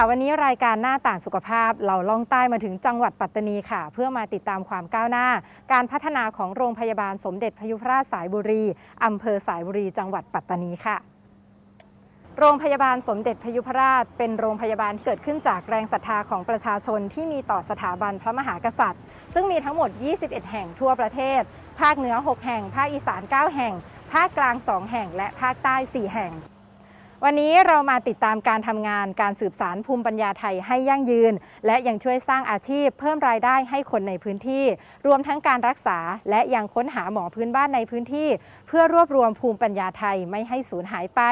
ค่ะวันนี้รายการหน้าต่างสุขภาพเราล่องใต้มาถึงจังหวัดปัตตานีค่ะ เพื่อมาติดตามความก้าวหน้า การพัฒนาของโรงพยาบาลสมเด็จพยุพราชสายบุรีอำเภอสายบุรี จังหวัดปัตตานีค่ะ โรงพยาบาลสมเด็จพยุพราช เป็นโรงพยาบาลที่เกิดขึ้นจากแรงศรัทธาของประชาชนที่มีต่อสถาบันพระมหากษัตริย์ ซึ่งมีทั้งหมด 21 แห่งทั่วประเทศ ภาคเหนือ 6 แห่ง ภาคอีสาน 9 แห่ง ภาคกลาง 2 แห่ง และภาคใต้ 4 แห่ง วันนี้เรามาติดตามการทำงานการสืบสารภูมิปัญญาไทยให้ยั่งยืน และยังช่วยสร้างอาชีพเพิ่มรายได้ให้คนในพื้นที่ รวมทั้งการรักษา และยังค้นหาหมอพื้นบ้านในพื้นที่ เพื่อรวบรวมภูมิปัญญาไทยไม่ให้สูญหายไป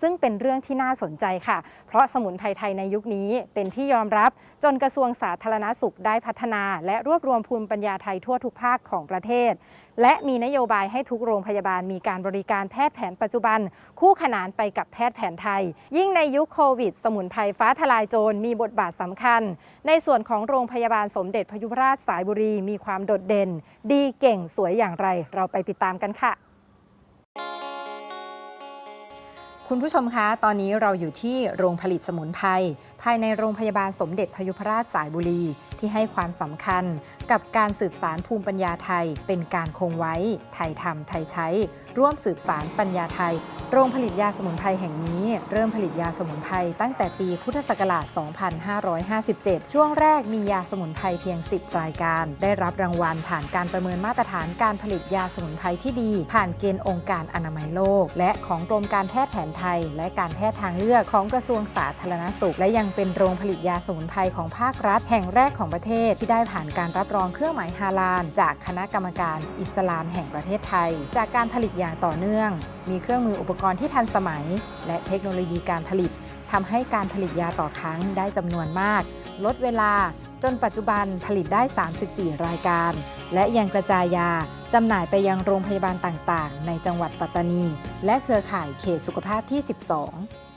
ซึ่งเป็นเรื่องที่น่าสนใจค่ะ เพราะสมุนไพรไทยในยุคนี้เป็นที่ยอมรับ จนกระทรวงสาธารณสุขได้พัฒนา และรวบรวมภูมิปัญญาไทยทั่วทุกภาคของประเทศ และมีนโยบายให้ทุกโรงพยาบาลมีการบริการแพทย์แผนปัจจุบัน คู่ขนานไปกับแพทย์แผนไทย ยิ่งในยุคโควิด สมุนไพรฟ้าทลายโจรมีบทบาทสำคัญ ในส่วนของโรงพยาบาลสมเด็จพยุพราชสายบุรีมีความโดดเด่น ดีเก่งสวยอย่างไร เราไปติดตามกันค่ะคุณผู้ชมคะ ตอนนี้เราอยู่ที่โรงผลิตสมุนไพร ภายในโรงพยาบาลสมเด็จพยุพราชสายบุรี ที่ให้ความสำคัญกับการสืบสารภูมิปัญญาไทย เป็นการคงไว้ ไทยทำไทยใช้ ร่วมสืบสารปัญญาไทย โรงผลิตยาสมุนไพรแห่งนี้ เริ่มผลิตยาสมุนไพรตั้งแต่ปีพุทธศักราช 2557 ช่วงแรกมียาสมุนไพรเพียง 10 รายการ ได้รับรางวัลผ่านการประเมินมาตรฐานการผลิตยาสมุนไพรที่ดี ผ่านเกณฑ์องค์การอนามัยโลก และของกรมการแพทย์แผนไทย และการแพทย์ทางเลือกของกระทรวงสาธารณสุขและยังเป็นโรงผลิตยาสมุนไพรของภาครัฐ แห่งแรกของประเทศที่ได้ผ่านการรับรองเครื่องหมายฮาลาล จากคณะกรรมการอิสลามแห่งประเทศไทย จากการผลิตอย่างต่อเนื่อง มีเครื่องมืออุปกรณ์ที่ทันสมัย และเทคโนโลยีการผลิตทำให้การผลิตยาต่อครั้งได้จำนวนมาก ลดเวลาจนปัจจุบันผลิตได้ 34 รายการ และยังกระจายยาจำหน่ายไปยังโรงพยาบาลต่างๆ ในจังหวัดปัตตานี และเครือข่ายเขตสุขภาพที่ 12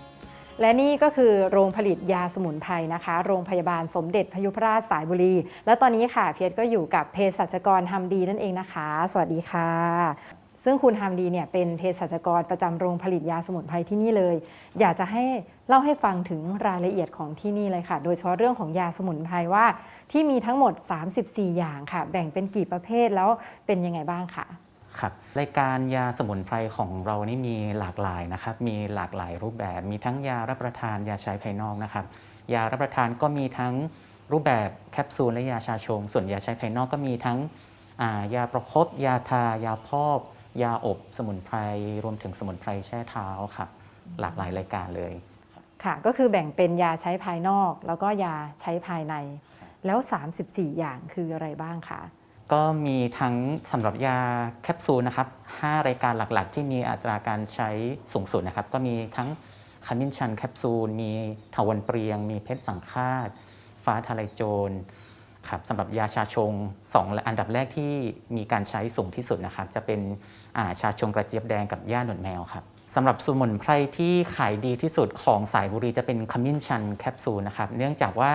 และนี่ก็คือโรงผลิตยาสมุนไพรนะคะ โรงพยาบาลสมเด็จพยุพราชสายบุรี และตอนนี้ค่ะเพียรก็อยู่กับเภสัชกรฮัมดีนั่นเองนะคะ สวัสดีค่ะ ซึ่งคุณฮัมดีเนี่ยเป็นเภสัชกรประจำโรงผลิตยาสมุนไพรที่นี่เลย อยากจะให้เล่าให้ฟังถึงรายละเอียดของที่นี่เลยค่ะ โดยเฉพาะเรื่องของยาสมุนไพรว่าที่มีทั้งหมด 34 อย่างค่ะ แบ่งเป็นกี่ประเภทแล้วเป็นยังไงบ้างคะ ครับรายการยาสมุนไพรของเรานี่มีหลากหลายนะครับ มีหลากหลายรูปแบบ มีทั้งยารับประทานยาใช้ภายนอกนะครับ ยารับประทานก็มีทั้งรูปแบบแคปซูลและยาชาชง ส่วนยาใช้ภายนอกก็มีทั้งายาประคบยาทายาพอกยาอบสมุนไพรรวมถึงสมุนไพรแช่เท้าครับหลากหลายรายการเลยค่ะก็คือแบ่งเป็นยาใช้ภายนอก แล้วก็ยาใช้ภายใน แล้ว 34 อย่างคืออะไรบ้างคะ ก็มีทั้งสำหรับยาแคปซูลนะครับ5รายการหลักๆ ที่มีอัตราการใช้สูงสุดนะครับ ก็มีทั้งขมิ้นชันแคปซูล มีถาวรเปรียง มีเพชรสังฆาต ฟ้าทลายโจรครับสำหรับยาชาชง 2 อันดับแรกที่มีการใช้สูงที่สุดนะครับ จะเป็นาชาชงกระเจี๊ยบแดงกับย่าหนวดแมวครับสำหรับสมุนไพรที่ขายดีที่สุดของสายบุรีจะเป็นขมิ้นชันแคปซูลนะครับ เนื่องจากว่า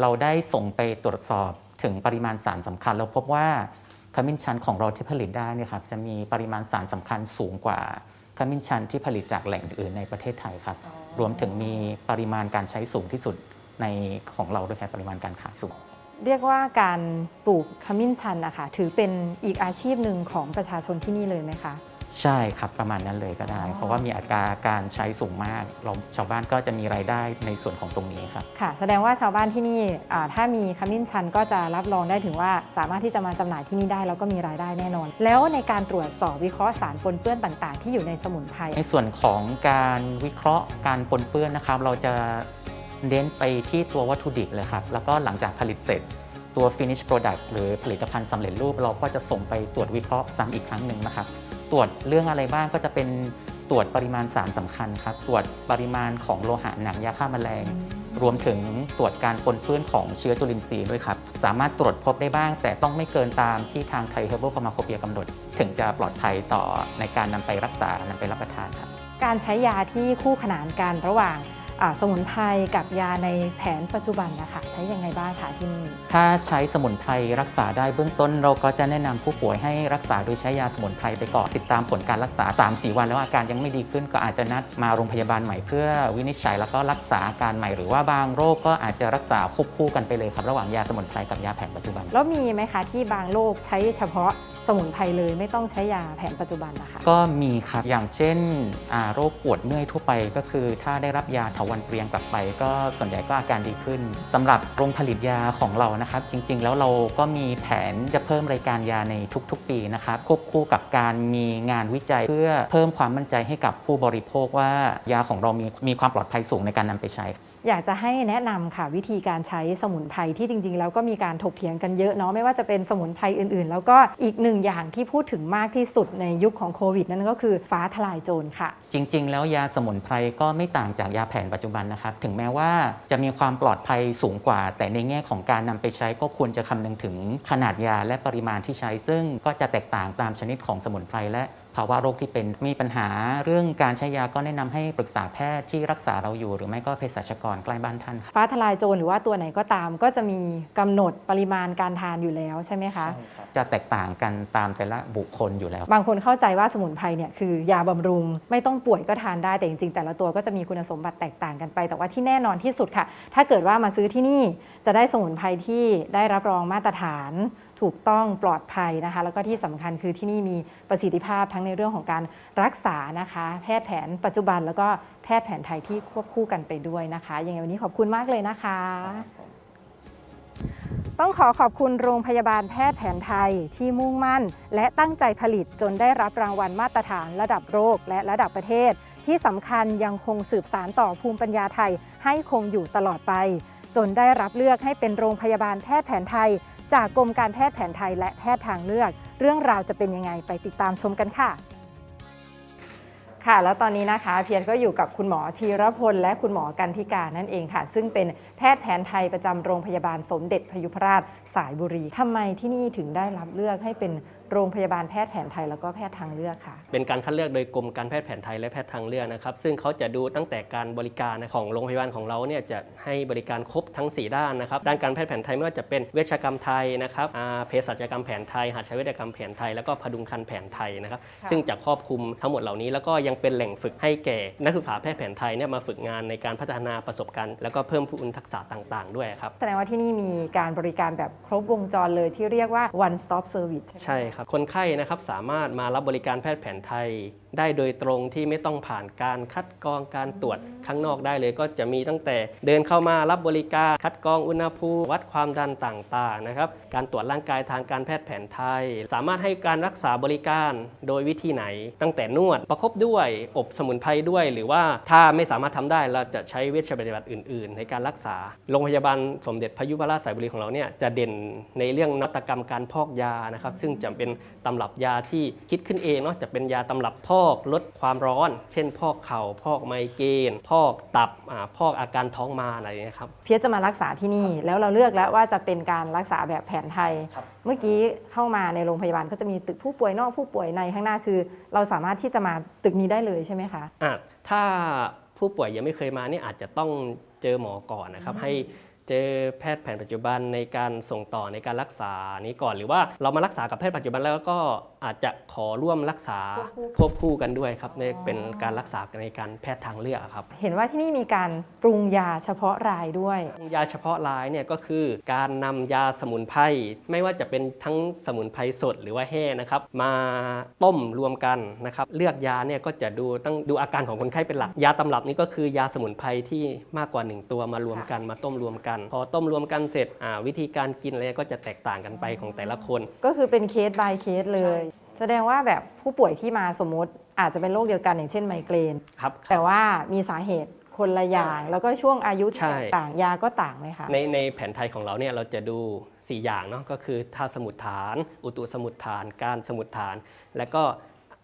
เราได้ส่งไปตรวจสอบ ถึงปริมาณสารสำคัญแล้วพบว่าขมิ้นชันของเราที่ผลิตได้เนี่ยครับจะมีปริมาณสารสำคัญสูงกว่าขมิ้นชันที่ผลิตจากแหล่งอื่นในประเทศไทยครับ รวมถึงมีปริมาณการใช้สูงที่สุดในของเราด้วยครับปริมาณการขายสูง เรียกว่าการปลูกขมิ้นชันนะคะถือเป็นอีกอาชีพหนึ่งของประชาชนที่นี่เลยไหมคะ ใช่ครับประมาณนั้นเลยก็ได้อ๋อเพราะว่ามีอัตราการใช้สูงมากเราชาวบ้านก็จะมีรายได้ในส่วนของตรงนี้ครับค่ะ แสดงว่าชาวบ้านที่นี่อ่าถ้ามีขมิ้นชันก็จะรับรองได้ถึงว่าสามารถที่จะมาจำหน่ายที่นี่ได้แล้วก็มีรายได้แน่นอน แล้วในการตรวจสอบวิเคราะห์สารปนเปื้อนต่าง ๆ ที่อยู่ในสมุนไพรในส่วนของการวิเคราะห์การปนเปื้อนนะครับ เราจะเน้นไปที่ตัววัตถุดิบเลยครับแล้วก็หลังจากผลิตเสร็จตัว finish product หรือผลิตภัณฑ์สำเร็จรูปเราก็จะส่งไปตรวจวิเคราะห์ซ้ำอีกครั้งหนึ่งนะครับ ตรวจเรื่องอะไรบ้างก็จะเป็นตรวจปริมาณสารสำคัญครับ ตรวจปริมาณของโลหะหนักยาฆ่าแมลง รวมถึงตรวจการปนเปื้อนของเชื้อจุลินทรีย์ด้วยครับ สามารถตรวจพบได้บ้าง แต่ต้องไม่เกินตามที่ทางไทยเฮอร์ a บ p ฟาร์มาโคเปียกำหนด ถึงจะปลอดภัยต่อในการนำไปรักษานำไปรับประทานครับ การใช้ยาที่คู่ขนานกันระหว่างอ่า สมุนไพรกับยาในแผนปัจจุบันนะคะใช้ยังไงบ้างคะที่นี่ถ้าใช้สมุนไพรรักษาได้เบื้องต้น เราก็จะแนะนำผู้ป่วยให้รักษาโดยใช้ยาสมุนไพรไปก่อนติดตามผลการรักษา 3-4 วันแล้วอาการยังไม่ดีขึ้น ก็อาจจะนัดมาโรงพยาบาลใหม่เพื่อวินิจฉัยแล้วก็รักษาอาการใหม่หรือว่าบางโรคก็อาจจะรักษาควบคู่กันไปเลยครับระหว่างยาสมุนไพรกับยาแผนปัจจุบัน แล้วมีไหมคะที่บางโรคใช้เฉพาะ สมุนไพรเลยไม่ต้องใช้ยาแผนปัจจุบันนะคะก็มีครับอย่างเช่นโรคปวดเมื่อยทั่วไป ก็คือถ้าได้รับยาถาวันเปรียงกลับไป ก็ส่วนใหญ่ก็อาการดีขึ้นสำหรับโรงผลิตยาของเรานะครับ จริง ๆ แล้วเราก็มีแผนจะเพิ่มรายการยาในทุก ๆ ปีนะครับควบคู่กับการมีงานวิจัยเพื่อเพิ่มความมั่นใจให้กับผู้บริโภคว่ายาของเรามีมีความปลอดภัยสูงในการนำไปใช้ อยากจะให้แนะนำค่ะวิธีการใช้สมุนไพรที่จริง ๆ แล้วก็มีการถกเถียงกันเยอะเนาะไม่ว่าจะเป็นสมุนไพรอื่น ๆ แล้วก็อีกหนึ่งอย่างที่พูดถึงมากที่สุดในยุคของโควิดนั่นก็คือฟ้าทลายโจรค่ะ จริง ๆ แล้วยาสมุนไพรก็ไม่ต่างจากยาแผนปัจจุบันนะครับถึงแม้ว่าจะมีความปลอดภัยสูงกว่า แต่ในแง่ของการนำไปใช้ก็ควรจะคำนึงถึงขนาดยาและปริมาณที่ใช้ ซึ่งก็จะแตกต่างตามชนิดของสมุนไพรและ ภาวะโรคที่เป็นมีปัญหาเรื่องการใช้ยาก็แนะนำให้ปรึกษาแพทย์ที่รักษาเราอยู่ หรือไม่ก็เภสัชกรใกล้บ้านท่านครับฟ้าทลายโจรหรือว่าตัวไหนก็ตาม ก็จะมีกำหนดปริมาณการทานอยู่แล้วใช่ไหมคะจะแตกต่างกันตามแต่ละบุคคลอยู่แล้ว บางคนเข้าใจว่าสมุนไพรเนี่ยคือยาบำรุง ไม่ต้องป่วยก็ทานได้แต่จริงๆ แต่ละตัวก็จะมีคุณสมบัติแตกต่างกันไป แต่ว่าที่แน่นอนที่สุดค่ะ ถ้าเกิดว่ามาซื้อที่นี่จะได้สมุนไพรที่ได้รับรองมาตรฐาน ถูกต้องปลอดภัยนะคะ แล้วก็ที่สำคัญคือที่นี่มีประสิทธิภาพทั้งในเรื่องของการรักษานะคะ แพทย์แผนปัจจุบันแล้วก็แพทย์แผนไทยที่ควบคู่กันไปด้วยนะคะยังไงวันนี้ขอบคุณมากเลยนะคะ ต้องขอขอบคุณโรงพยาบาลแพทย์แผนไทยที่มุ่งมั่น และตั้งใจผลิตจนได้รับรางวัลมาตรฐานระดับโรคและระดับประเทศ ที่สำคัญยังคงสืบสารต่อภูมิปัญญาไทยให้คงอยู่ตลอดไป จนได้รับเลือกให้เป็นโรงพยาบาลแพทย์แผนไทย จากกรมการแพทย์แผนไทยและแพทย์ทางเลือก เรื่องราวจะเป็นยังไงไปติดตามชมกันค่ะ ค่ะ แล้วตอนนี้นะคะเพียรก็อยู่กับคุณหมอธีรพล และคุณหมอกันทิกานั่นเองค่ะ ซึ่งเป็นแพทย์แผนไทยประจำโรงพยาบาลสมเด็จพยุพราชสายบุรีทำไมที่นี่ถึงได้รับเลือกให้เป็น โรงพยาบาลแพทย์แผนไทยแล้วก็แพทย์ทางเลือกค่ะ เป็นการคัดเลือกโดยกรมการแพทย์แผนไทยและแพทย์ทางเลือกนะครับซึ่งเขาจะดูตั้งแต่การบริการของโรงพยาบาลของเราเนี่ยจะให้บริการครบทั้ง 4 ด้านนะครับด้านการแพทย์แผนไทยไม่ว่าจะเป็นเวชกรรมไทยนะครับอ่าเภสัชกรรมแผนไทยหัตถเวชกรรมแผนไทยแล้วก็พดุงคันแผนไทยนะครับค่ะซึ่งจะครอบคลุมทั้งหมดเหล่านี้ แล้วก็ยังเป็นแหล่งฝึกให้แก่นักศึกษาแพทย์แผนไทยเนี่ยมาฝึกงานในการพัฒนาประสบการณ์ แล้วก็เพิ่มพูนทักษะต่าง ๆ ด้วยครับแสดงว่าที่นี่มีการบริการแบบครบวงจรเลยที่เรียกว่า one stop service ใช่ไหมใช่ครับคนไข้นะครับสามารถมารับบริการแพทย์แผนไทย ได้โดยตรงที่ไม่ต้องผ่านการคัดกรองการตรวจข้างนอกได้เลย ก็จะมีตั้งแต่เดินเข้ามารับบริการคัดกรองอุณหภูมิวัดความดันต่างๆนะครับการตรวจร่างกายทางการแพทย์แผนไทย สามารถให้การรักษาบริการโดยวิธีไหน ตั้งแต่นวดประคบด้วย อบสมุนไพรด้วย หรือว่าถ้าไม่สามารถทำได้เราจะใช้เวชปฏิบัติอื่น ๆ ในการรักษาโรงพยาบาลสมเด็จพยุพราชสายบุรีของเราเนี่ยจะเด่นในเรื่องนวัตกรรมการพอกยานะครับซึ่งจะเป็นตำรับยาที่คิดขึ้นเองเนาะจะเป็นยาตำรับพอกลดความร้อน เช่น พอกเข่าพอกไมเกรนพอกตับอาพอกอาการท้องมาอะไรอย่างเงี้ยครับเพียรจะมารักษาที่นี่ แล้วเราเลือกแล้วว่าจะเป็นการรักษาแบบแผนไทยครับเมื่อกี้เข้ามาในโรงพยาบาลก็จะมีตึกผู้ป่วยนอกผู้ป่วยในข้างหน้าคือ เราสามารถที่จะมาตึกนี้ได้เลยใช่ไหมคะอะถ้าผู้ป่วยยังไม่เคยมาเนี่ยอาจจะต้องเจอหมอก่อนนะครับให้ เจอแพทย์แผนปัจจุบันในการส่งต่อในการรักษานี้ก่อน หรือว่าเรามารักษากับแพทย์ปัจจุบันแล้วก็อาจจะขอร่วมรักษาควบคู่ควบคู่กันด้วยครับในเป็นการรักษาในการแพทย์ทางเลือกครับ เห็นว่าที่นี่มีการปรุงยาเฉพาะรายด้วยยาเฉพาะรายเนี่ยก็คือการนำยาสมุนไพรไม่ว่าจะเป็นทั้งสมุนไพรสดหรือว่าแห้งนะครับ มาต้มรวมกันนะครับ เลือกยาเนี่ยก็จะดูต้องดูอาการของคนไข้เป็นหลัก ยาตำรับนี้ก็คือยาสมุนไพรที่มากกว่า 1 ตัวมารวมกันมาต้มรวมกันพอต้มรวมกันเสร็จอ่าวิธีการกินอะไรก็จะแตกต่างกันไปของแต่ละคน ก็คือเป็นเคส by เคสเลย แสดงว่าแบบผู้ป่วยที่มาสมมติอาจจะเป็นโรคเดียวกันอย่างเช่นไมเกรนครับแต่ว่ามีสาเหตุคนละอย่างแล้วก็ช่วงอายุที่ใช่ต่างยาก็ต่างไหมคะในในแผนไทยของเราเนี่ยเราจะดู 4 อย่างเนาะก็คือท่าสมุดฐาน อุตุสมุดฐาน การสมุดฐาน และก็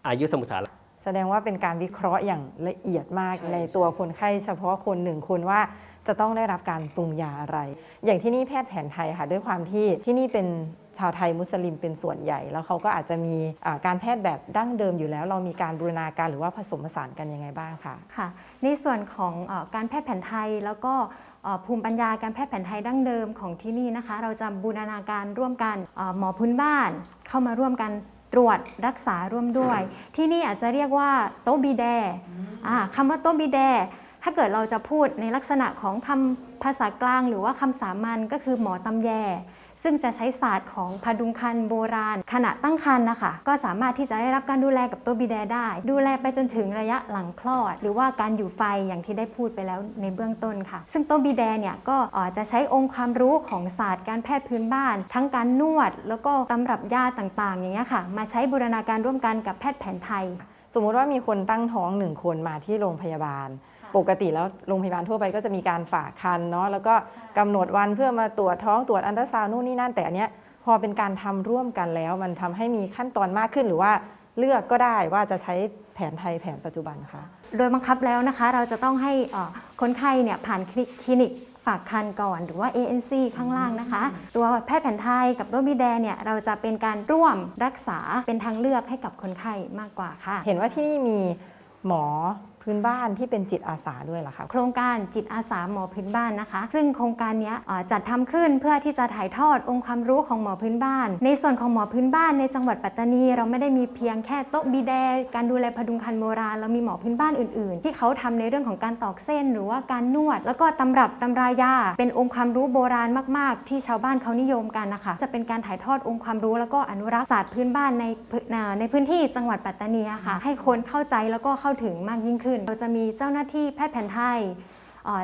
อายุสมุดฐาน แสดงว่าเป็นการวิเคราะห์อย่างละเอียดมากใช่ในตัวคนไข้เฉพาะคนหนึ่งคนว่า จะต้องได้รับการปรุงยาอะไร อย่างที่นี่แพทย์แผนไทยค่ะ ด้วยความที่ที่นี่เป็นชาวไทยมุสลิมเป็นส่วนใหญ่ แล้วเขาก็อาจจะมีอ่าการแพทย์แบบดั้งเดิมอยู่แล้ว เรามีการบูรณาการหรือว่าผสมผสานกันยังไงบ้างคะค่ะ ในส่วนของอการแพทย์แผนไทยแล้วก็ภูมิปัญญาการแพทย์แผนไทยดั้งเดิมของที่นี่นะคะ เราจะบูรณาการร่วมกันหมอพื้นบ้าน เข้ามาร่วมกันตรวจรักษาร่วมด้วย ที่นี่อาจจะเรียกว่าโต๊ะบีแดคำว่าโต๊ะบีแด ถ้าเกิดเราจะพูดในลักษณะของคำภาษากลาง หรือว่าคำสามัญก็คือหมอตำแย ซึ่งจะใช้ศาสตร์ของพดุงคันโบราณ ขณะตั้งครรภ์นะคะ ก็สามารถที่จะได้รับการดูแลกับตัวบีแดได้ ดูแลไปจนถึงระยะหลังคลอด หรือว่าการอยู่ไฟอย่างที่ได้พูดไปแล้วในเบื้องต้นค่ะ ซึ่งตัวบีแดเนี่ยก็จะใช้องค์ความรู้ของศาสตร์การแพทย์พื้นบ้าน ทั้งการนวด แล้วก็ตำรับยาต่างๆ อย่างเงี้ยค่ะ มาใช้บูรณาการร่วมกันกับแพทย์แผนไทย สมมุติว่ามีคนตั้งท้องหนึ่งคนมาที่โรงพยาบาล ปกติแล้วโรงพยาบาลทั่วไปก็จะมีการฝากคันเนาะแล้วก็กำหนดวันเพื่อมาตรวจท้องตรวจอันตราซาวน์นู่นนี่นั่นแต่อันเนี้ยพอเป็นการทำร่วมกันแล้ว มันทำให้มีขั้นตอนมากขึ้นหรือว่าเลือกก็ได้ว่าจะใช้แผนไทยแผนปัจจุบันคะโดยบังคับแล้วนะคะ เราจะต้องให้เอ่อคนไข้เนี่ยผ่านคลิคลินิกฝากคันก่อนหรือว่า ANC ข้างล่างนะคะ ตัวแพทย์แผนไทยกับตัวบีแดเนี่ยเราจะเป็นการร่วมรักษาเป็นทางเลือกให้กับคนไข้มากกว่าค่ะ เห็นว่าที่นี่มีหมอ พื้นบ้านที่เป็นจิตอาสาด้วยเหรอคะ โครงการจิตอาสาหมอพื้นบ้านนะคะ ซึ่งโครงการนี้จัดทำขึ้นเพื่อที่จะถ่ายทอดองค์ความรู้ของหมอพื้นบ้าน ในส่วนของหมอพื้นบ้านในจังหวัดปัตตานี เราไม่ได้มีเพียงแค่โต๊ะบีแดการดูแลพดุงคันโบราณเรามีหมอพื้นบ้านอื่น ๆ ที่เขาทำในเรื่องของการตอกเส้น หรือว่าการนวด แล้วก็ตำรับตำรายา เป็นองค์ความรู้โบราณมาก ๆ ที่ชาวบ้านเขานิยมกันนะคะ จะเป็นการถ่ายทอดองค์ความรู้ แล้วก็อนุรักษ์ศาสตร์พื้นบ้านในในพื้นที่จังหวัดปัตตานีค่ะ ให้คนเข้าใจแล้วก็เข้าถึงมากยิ่งขึ้นเราจะมีเจ้าหน้าที่แพทย์แผนไทย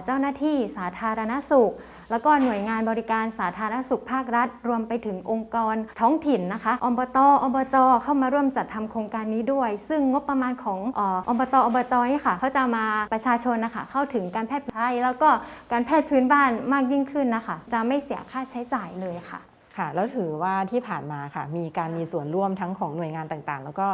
เจ้าหน้าที่สาธารณสุข แล้วก็หน่วยงานบริการสาธารณสุขภาครัฐ รวมไปถึงองค์กรท้องถิ่นนะคะอบตอบจเข้ามาร่วมจัดทำโครงการนี้ด้วย ซึ่งงบประมาณของอ่ออบตอบจนี่ค่ะเขาจะมาประชาชนนะคะเข้าถึงการแพทย์ไทยแล้วก็การแพทย์พื้นบ้านมากยิ่งขึ้นนะคะ จะไม่เสียค่าใช้จ่ายเลยค่ะค่ะ แล้วถือว่าที่ผ่านมาค่ะ มีการมีส่วนร่วมทั้งของหน่วยงานต่างๆ แล้วก็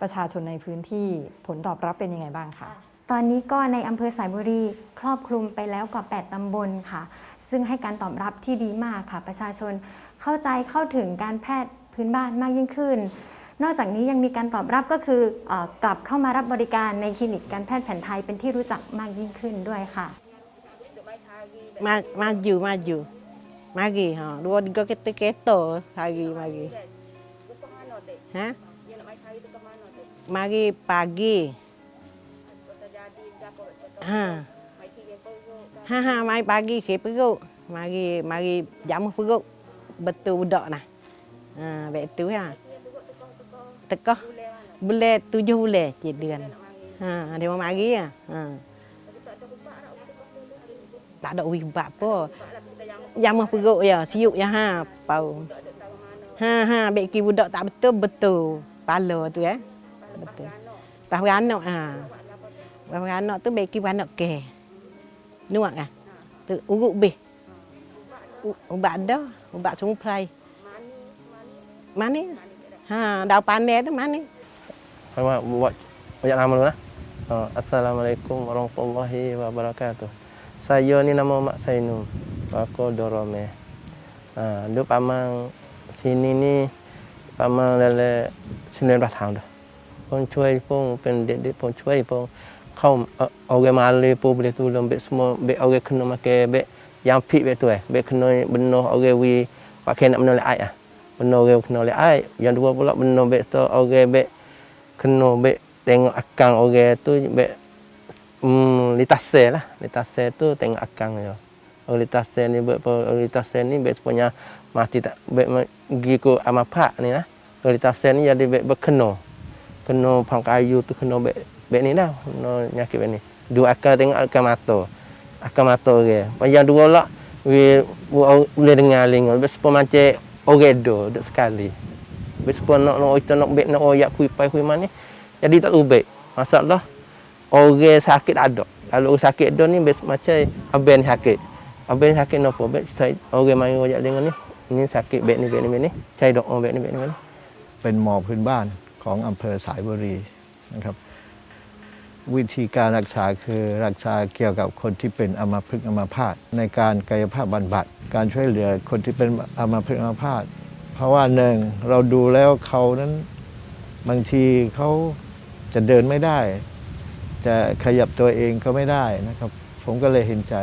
ประชาชนในพื้นที่ผลตอบรับเป็นยังไงบ้างคะตอนนี้ก็ในอำเภอสายบุรีครอบคลุมไปแล้วกว่า 8 ตำบลค่ะ ซึ่งให้การตอบรับที่ดีมากค่ะ ประชาชนเข้าใจเข้าถึงการแพทย์พื้นบ้านมากยิ่งขึ้น นอกจากนี้ยังมีการตอบรับก็คือเออกลับเข้ามารับบริการในคลินิกการแพทย์แผนไทยเป็นที่รู้จักมากยิ่งขึ้นด้วยค่ะ Ma, maju, maju. Mari, ha. Dua tiga kereta kereta hari mari. Ha? mari pagi. Ha. Ha ha mai pagi si perut. Mari mari jamu perut. Betul budak nah. Ha baik tu ha. Lah. Tekah. Bulan tujuh boleh cedian. Ha dia mau mari ya. Ha. Tak ada ubat apa. Jamu perut ya, siuk ya ha. Pau. Ha ha baik ki budak tak betul betul. Pala tu eh. Ya. Betul. Pas beranak ha. Pas beranak tu baik beranak ke. Nuak ah. Tu urut beh. U- Ubat dah, ubat semua perai. Mani? Ha, daun pandai tu mani? Saya buat banyak nama dulu lah. Uh, Assalamualaikum warahmatullahi wabarakatuh. Saya ni nama Mak Sainum. Aku Dorome. Uh, dia pamang sini ni pamang dalam 19 tahun dah. Pun cuai pun pen dek pun cuai pun kau uh, orang malai pun boleh tolong bet semua bet orang kena makan bet yang pik bet tu eh. Bet kena benar orang wi pakai nak menolak air ah. Benar orang kena oleh air. Yang dua pula benar bet tu orang bet kena bet tengok akang orang tu bet hmm, litase lah. Litase tu tengok akang je. Orang litase ni bet orang litase ni bet punya mati tak bet ma- pergi ke amapak ni lah. Orang litase ni jadi bet berkena Kena pang kayu tu kena bet bet ni dah. Kena nyakit bet ni. Dua akal tengok akal mata. Akal mata orang. Okay. Yang dua lah we boleh dengar lingo. Bet sepuluh macam orang do dek sekali. Bet sepuluh nak nak kita nak bet nak oyak kui pai kui mana. Jadi tak ubek. Masalah orang sakit ada. Kalau orang sakit ada ni bet macam aben sakit. Aben sakit nopo bet saya orang mai oyak lingo ni. Ni sakit bet ni bet ni bet ni. Saya doa bet ni bet ni bet ni. เป็นหมอพื้นบ้าน ของอำเภอสายบุรีนะครับ วิธีการรักษาคือรักษาเกี่ยวกับคนที่เป็นอัมพฤกษ์อัมพาตในการกายภาพบำบัด การช่วยเหลือคนที่เป็นอัมพฤกษ์อัมพาตเพราะว่าหนึ่งเราดูแล้วเขานั้นบางทีเขาจะเดินไม่ได้ จะขยับตัวเองก็ไม่ได้นะครับ ผมก็เลยเห็นใจ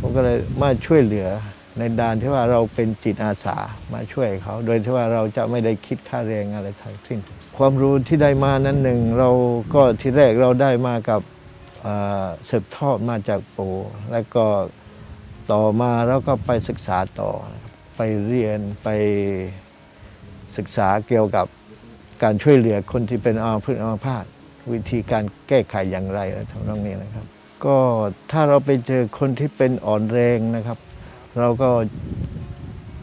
ผมก็เลยมาช่วยเหลือ ในด้านที่ว่าเราเป็นจิตอาสามาช่วยเขา โดยที่ว่าเราจะไม่ได้คิดค่าแรงอะไรทั้งสิ้น ความรู้ที่ได้มานั้นหนึ่งเราก็ที่แรกเราได้มากับเสืบทอดมาจากปู่แล้วก็ต่อมาเราก็ไปศึกษาต่อ ไปเรียนไปศึกษาเกี่ยวกับการช่วยเหลือคนที่เป็นอัมพฤกษ์อัมพาตวิธีการแก้ไขอย่างไรนะทำนองนี้นะครับ ก็ถ้าเราไปเจอคนที่เป็นอ่อนแรงนะครับ เราก็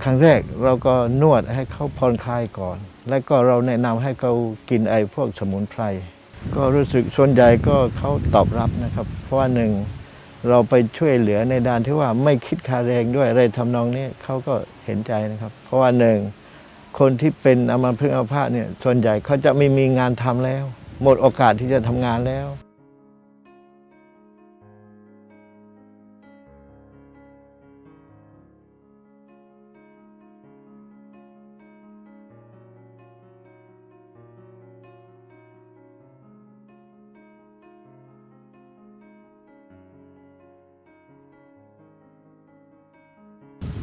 ครั้งแรกเราก็นวดให้เขาผ่อนคลายก่อน แล้วก็เราแนะนำให้เขากินไอ้พวกสมุนไพร ก็รู้สึกส่วนใหญ่ก็เขาตอบรับนะครับ เพราะว่าหนึ่งเราไปช่วยเหลือในด้านที่ว่าไม่คิดค่าแรงด้วยอะไรทำนองนี้เขาก็เห็นใจนะครับ เพราะว่าหนึ่งคนที่เป็นอัมพฤกษ์อัมพาตเนี่ยส่วนใหญ่เขาจะไม่มีงานทำแล้ว หมดโอกาสที่จะทำงานแล้ว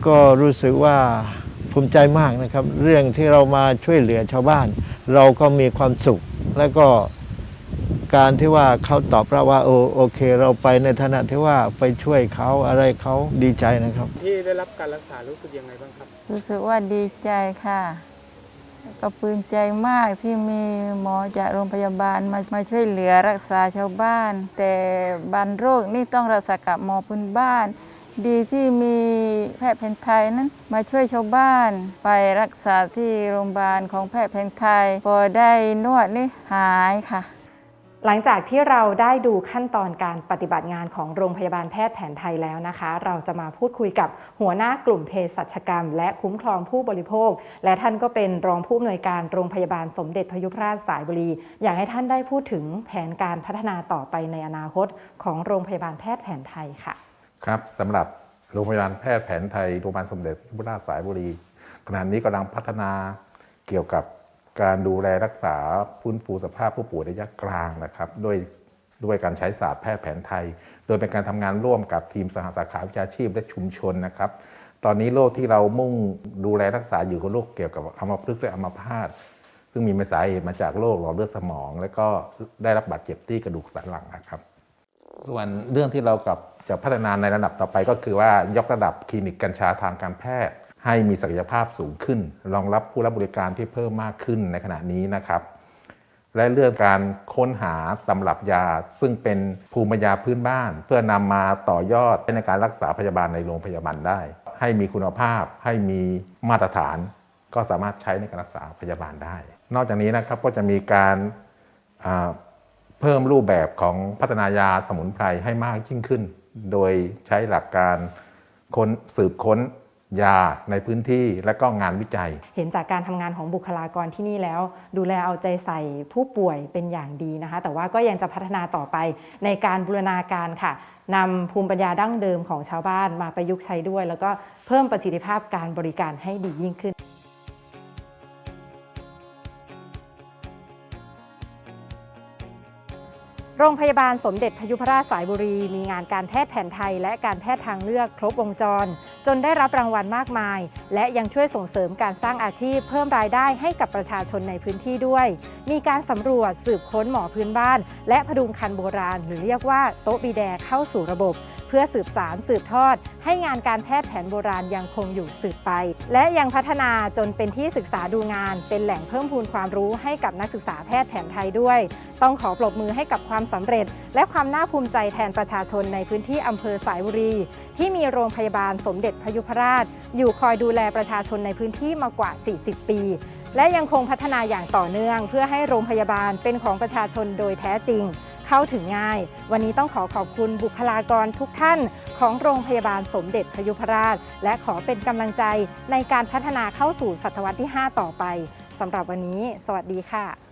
ก็รู้สึกว่าภูมิใจมากนะครับ เรื่องที่เรามาช่วยเหลือชาวบ้าน เราก็มีความสุข แล้วก็การที่ว่าเขาตอบรับว่าโอโอเค เราไปในฐานะที่ว่าไปช่วยเขาอะไรเขาดีใจนะครับ ที่ได้รับการรักษารู้สึกยังไงบ้างครับ รู้สึกว่าดีใจค่ะแล้วก็ปลื้มใจมากที่มีหมอจากโรงพยาบาลมามาช่วยเหลือรักษาชาวบ้าน แต่บันโรคนี่ต้องรักษากับหมอพื้นบ้าน ดีที่มีแพทย์แผนไทยนั้น มาช่วยชาวบ้านไปรักษาที่โรงพยาบาลของแพทย์แผนไทย พอได้นวดนี่หายค่ะ หลังจากที่เราได้ดูขั้นตอนการปฏิบัติงานของโรงพยาบาลแพทย์แผนไทยแล้วนะคะ เราจะมาพูดคุยกับหัวหน้ากลุ่มเภสัชกรรม และคุ้มครองผู้บริโภค และท่านก็เป็นรองผู้อำนวยการโรงพยาบาลสมเด็จพยุพราชสายบุรี อยากให้ท่านได้พูดถึงแผนการพัฒนาต่อไปในอนาคต ของโรงพยาบาลแพทย์แผนไทยค่ะ ครับสำหรับโรงพยาบาลแพทย์แผนไทยโรงพยาบาลสมเด็จพระพุทธราชสายบุรีขณะนี้กำลังพัฒนาเกี่ยวกับการดูแลรักษาฟื้นฟูสภาพผู้ป่วยระยะกลางนะครับด้วยด้วยการใช้ศาสตร์แพทย์แผนไทย โดยเป็นการทำงานร่วมกับทีมสหสาขาวิชาชีพและชุมชนนะครับ ตอนนี้โรคที่เรามุ่งดูแลรักษาอยู่กับโรคเกี่ยวกับอัมพฤกษ์และอัมพาตซึ่งมีสาเหตุมาจากโรคหลอดเลือดสมอง และก็ได้รับบาดเจ็บที่กระดูกสันหลังนะครับ ส่วนเรื่องที่เรากับ จะพัฒนาในระดับต่อไปก็คือว่ายกระดับคลินิกกัญชาทางการแพทย์ ให้มีศักยภาพสูงขึ้น รองรับผู้รับบริการที่เพิ่มมากขึ้นในขณะนี้นะครับ และเรื่องการค้นหาตำรับยา ซึ่งเป็นภูมิปัญญาพื้นบ้าน เพื่อนำมาต่อยอดในการรักษาพยาบาลในโรงพยาบาลได้ ให้มีคุณภาพ ให้มีมาตรฐาน ก็สามารถใช้ในการรักษาพยาบาลได้ นอกจากนี้นะครับก็จะมีการเพิ่มรูปแบบของพัฒนายาสมุนไพรให้มากยิ่งขึ้น โดยใช้หลักการค้นสืบค้นยาในพื้นที่และก็งานวิจัย เห็นจากการทำงานของบุคลากรที่นี่แล้ว ดูแลเอาใจใส่ผู้ป่วยเป็นอย่างดีนะคะ แต่ว่าก็ยังจะพัฒนาต่อไปในการบูรณาการค่ะนำภูมิปัญญาดั้งเดิมของชาวบ้านมาประยุกต์ใช้ด้วย แล้วก็เพิ่มประสิทธิภาพการบริการให้ดียิ่งขึ้น โรงพยาบาลสมเด็จพยุพราชสายบุรี มีงานการแพทย์แผนไทย และการแพทย์ทางเลือกครบวงจร จนได้รับรางวัลมากมาย และยังช่วยส่งเสริมการสร้างอาชีพ เพิ่มรายได้ให้กับประชาชนในพื้นที่ด้วย มีการสำรวจสืบค้นหมอพื้นบ้าน และพดุงคันโบราณ หรือเรียกว่าโต๊ะบีแดเข้าสู่ระบบ เพื่อสืบสารสืบทอด ให้งานการแพทย์แผนโบราณยังคงอยู่สืบไป และยังพัฒนาจนเป็นที่ศึกษาดูงาน เป็นแหล่งเพิ่มพูนความรู้ให้กับนักศึกษาแพทย์แผนไทยด้วย ต้องขอปรบมือให้กับความสำเร็จ และความน่าภูมิใจแทนประชาชนในพื้นที่อำเภอสายบุรี ที่มีโรงพยาบาลสมเด็จพยุพราช อยู่คอยดูแลประชาชนในพื้นที่มากว่า 40 ปีและยังคงพัฒนาอย่างต่อเนื่อง เพื่อให้โรงพยาบาลเป็นของประชาชนโดยแท้จริง เข้าถึงง่าย วันนี้ต้องขอขอบคุณบุคลากรทุกท่านของโรงพยาบาลสมเด็จพยุพราช และขอเป็นกำลังใจในการพัฒนาเข้าสู่ศตวรรษที่ 5 ต่อไปสำหรับวันนี้ สวัสดีค่ะ